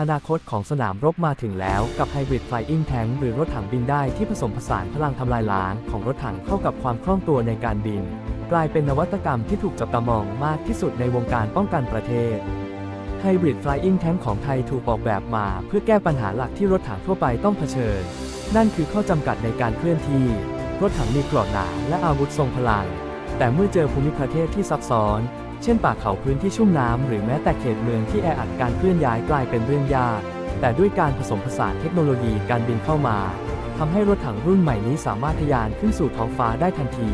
อนาคตของสนามรบมาถึงแล้วกับ Hybrid Flying Tank หรือรถถังบินได้ที่ผสมผสานพลังทำลายล้างของรถถังเข้ากับความคล่องตัวในการบิน กลายเป็นนวัตกรรมที่ถูกจับตามองมากที่สุดในวงการป้องกันประเทศ Hybrid Flying Tank ของไทยถูกออกแบบมาเพื่อแก้ปัญหาหลักที่รถถังทั่วไปต้องเผชิญ นั่นคือข้อจำกัดในการเคลื่อนที่ รถถังมีกรอบหนาและอาวุธทรงพลัง แต่เมื่อเจอภูมิประเทศที่ซับซ้อน เช่นป่าเขาพื้นที่ชุ่มน้ำหรือแม้แต่เขตเมืองที่แออัดการเคลื่อนย้ายกลายเป็นเรื่องยาก แต่ด้วยการผสมผสานเทคโนโลยีการบินเข้ามาทำให้รถถังรุ่นใหม่นี้สามารถทะยานขึ้นสู่ท้องฟ้าได้ทันที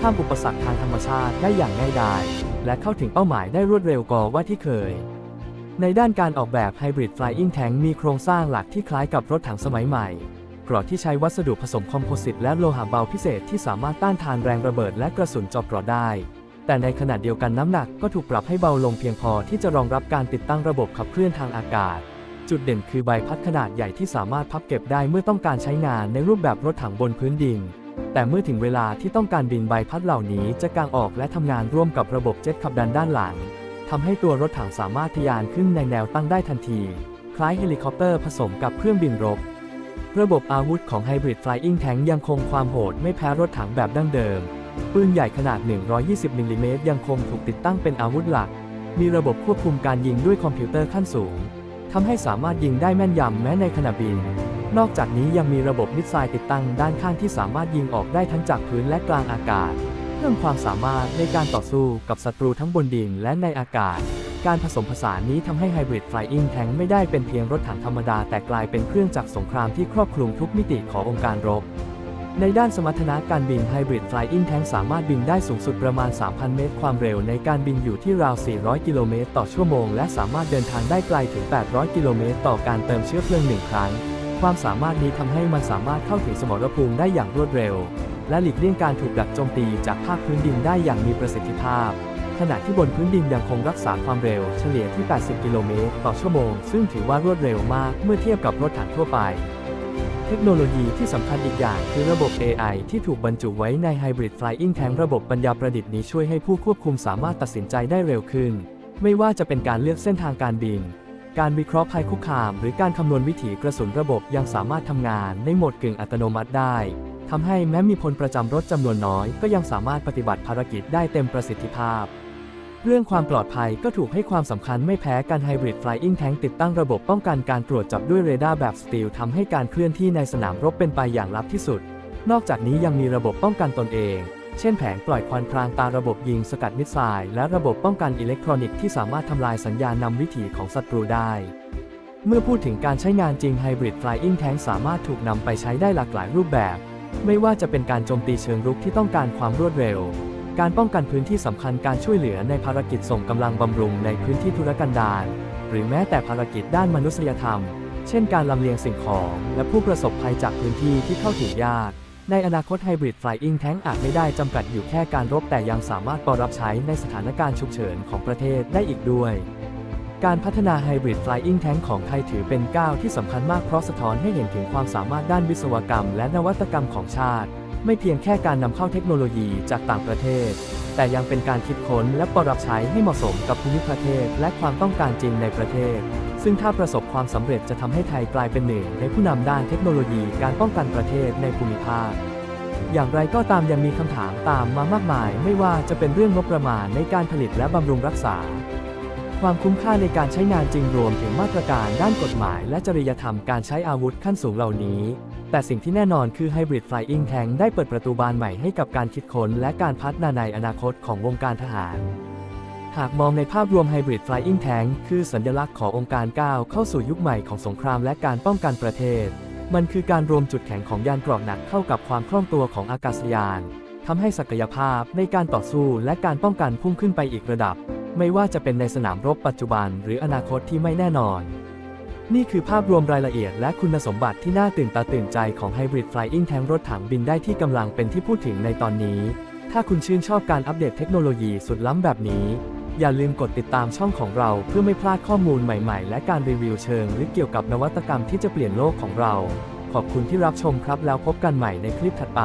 ข้ามอุปสรรคทางธรรมชาติได้อย่างง่ายดายและเข้าถึงเป้าหมายได้รวดเร็วกว่าว่าที่เคย ในด้านการออกแบบ Hybrid Flying Tank มีโครงสร้างหลักที่คล้ายกับรถถังสมัยใหม่กรอบที่ใช้วัสดุผสมคอมโพสิตและโลหะเบาพิเศษที่สามารถต้านทานแรงระเบิดและกระสุนเจอบกรอได้ แต่ในขณะเดียวกันน้ำหนักก็ถูกปรับให้เบาลงเพียงพอที่จะรองรับการติดตั้งระบบขับเคลื่อนทางอากาศ จุดเด่นคือใบพัดขนาดใหญ่ที่สามารถพับเก็บได้เมื่อต้องการใช้งานในรูปแบบรถถังบนพื้นดิน แต่เมื่อถึงเวลาที่ต้องการบินใบพัดเหล่านี้จะกางออกและทำงานร่วมกับระบบเจ็ตขับดันด้านหลังทำให้ตัวรถถังสามารถทะยานขึ้นในแนวตั้งได้ทันที คล้ายเฮลิคอปเตอร์ผสมกับเครื่องบินรบ ระบบอาวุธของ Hybrid Flying Tank ยังคงความโหดไม่แพ้รถถังแบบดั้งเดิม ปืนใหญ่ขนาด 120มิลลิเมตรยังคงถูกติดตั้งเป็นอาวุธหลัก มีระบบควบคุมการยิงด้วยคอมพิวเตอร์ขั้นสูง ทำให้สามารถยิงได้แม่นยำแม้ในขณะบิน นอกจากนี้ยังมีระบบมิสไซล์ติดตั้งด้านข้างที่สามารถยิงออกได้ทั้งจากพื้นและกลางอากาศ เพิ่มความสามารถในการต่อสู้กับศัตรูทั้งบนดินและในอากาศ การผสมผสานนี้ทำให้ Hybrid Flying Tank ไม่ได้เป็นเพียงรถถังธรรมดาแต่กลายเป็นเครื่องจักรสงครามที่ครอบคลุมทุกมิติขององค์การรบ ในด้านสมรรถนะการบิน Hybrid Flying Tank สามารถบินได้สูงสุดประมาณ 3,000 เมตร ความเร็วในการบินอยู่ที่ราว 400 กิโลเมตรต่อชั่วโมง และสามารถเดินทางได้ไกลถึง 800 กิโลเมตรต่อการเติมเชื้อเพลิงหนึ่งครั้ง ความสามารถนี้ทำให้มันสามารถเข้าถึงสมรภูมิได้อย่างรวดเร็ว และหลีกเลี่ยงการถูกดักโจมตีจากภาคพื้นดินได้อย่างมีประสิทธิภาพ ขณะที่บนพื้นดินยังคงรักษาความเร็วเฉลี่ยที่ 80 กิโลเมตรต่อชั่วโมง ซึ่งถือว่ารวดเร็วมากเมื่อเทียบกับรถถังทั่วไป เทคโนโลยีที่สำคัญอีกอย่างคือระบบ AI ที่ถูกบรรจุไว้ใน Hybrid Flying Tank ระบบปัญญาประดิษฐ์นี้ช่วยให้ผู้ควบคุมสามารถตัดสินใจได้เร็วขึ้น ไม่ว่าจะเป็นการเลือกเส้นทางการบิน การวิเคราะห์ภัยคุกคาม หรือการคำนวณวิถีกระสุนระบบยังสามารถทำงานในโหมดกึ่งอัตโนมัติได้ทำให้แม้มีพลประจำรถจำนวนน้อย ก็ยังสามารถปฏิบัติภารกิจได้เต็มประสิทธิภาพ เรื่องความปลอดภัยก็ถูกให้ความสำคัญไม่แพ้กัน Hybrid Flying Tank ติดตั้งระบบป้องกันการตรวจจับด้วยเรดาร์แบบสตีลทำให้การเคลื่อนที่ในสนามรบเป็นไปอย่างลับที่สุด นอกจากนี้ยังมีระบบป้องกันตนเอง เช่นแผงปล่อยควันพรางตาระบบยิงสกัดมิสไซล์และระบบป้องกันอิเล็กทรอนิกส์ที่สามารถทำลายสัญญาณนำวิถีของศัตรูได้ เมื่อพูดถึงการใช้งานจริง Hybrid Flying Tank สามารถถูกนำไปใช้ได้หลากหลายรูปแบบ ไม่ว่าจะเป็นการโจมตีเชิงรุกที่ต้องการความรวดเร็ว การป้องกันพื้นที่สำคัญการช่วยเหลือในภารกิจส่งกำลังบำรุงในพื้นที่ธุรกันดารหรือแม้แต่ภารกิจด้านมนุษยธรรม เช่นการลำเลียงสิ่งของ และผู้ประสบภัยจากพื้นที่ที่เข้าถึงยาก ในอนาคต Hybrid Flying Tank อาจไม่ได้จำกัดอยู่แค่การรบแต่ยังสามารถปรับใช้ในสถานการณ์ฉุกเฉินของประเทศได้อีกด้วยการพัฒนา Hybrid Flying Tank ของไทยถือเป็นก้าวที่สำคัญมากเพราะสะท้อนให้เห็นถึงความสามารถด้านวิศวกรรมและนวัตกรรมของชาติ ไม่เพียงแค่การนำเข้าเทคโนโลยีจากต่างประเทศ แต่ยังเป็นการคิดค้นและปรับใช้ให้เหมาะสมกับภูมิประเทศและความต้องการจริงในประเทศ ซึ่งถ้าประสบความสำเร็จจะทำให้ไทยกลายเป็นหนึ่งในผู้นำด้านเทคโนโลยีการป้องกันประเทศในภูมิภาคอย่างไรก็ตามยังมีคำถามตามมามากมาย ไม่ว่าจะเป็นเรื่องงบประมาณในการผลิตและบำรุงรักษา ความคุ้มค่าในการใช้งานจริงรวมถึงมาตรการด้านกฎหมาย และจริยธรรมการใช้อาวุธขั้นสูงเหล่านี้ แต่สิ่งที่แน่นอนคือ Hybrid Flying Tank ได้เปิดประตูบานใหม่ให้กับการคิดค้นและการพัฒนาในอนาคตของวงการทหาร หากมองในภาพรวม Hybrid Flying Tank คือสัญลักษณ์ขององค์การก้าวเข้าสู่ยุคใหม่ของสงครามและการป้องกันประเทศ มันคือการรวมจุดแข็งของยานเกราะหนักเข้ากับความคล่องตัวของอากาศยานทำให้ศักยภาพในการต่อสู้และการป้องกันพุ่งขึ้นไปอีกระดับ ไม่ว่าจะเป็นในสนามรบปัจจุบันหรืออนาคตที่ไม่แน่นอน นี่คือภาพรวมรายละเอียดและคุณสมบัติที่น่าตื่นตาตื่นใจของ Hybrid Flying Tank รถถังบินได้ที่กำลังเป็นที่พูดถึงในตอนนี้ ถ้าคุณชื่นชอบการอัปเดตเทคโนโลยีสุดล้ำแบบนี้ อย่าลืมกดติดตามช่องของเราเพื่อไม่พลาดข้อมูลใหม่ๆ และการรีวิวเชิงลึกเกี่ยวกับนวัตกรรมที่จะเปลี่ยนโลกของเรา ขอบคุณที่รับชมครับแล้วพบกันใหม่ในคลิปถัดไป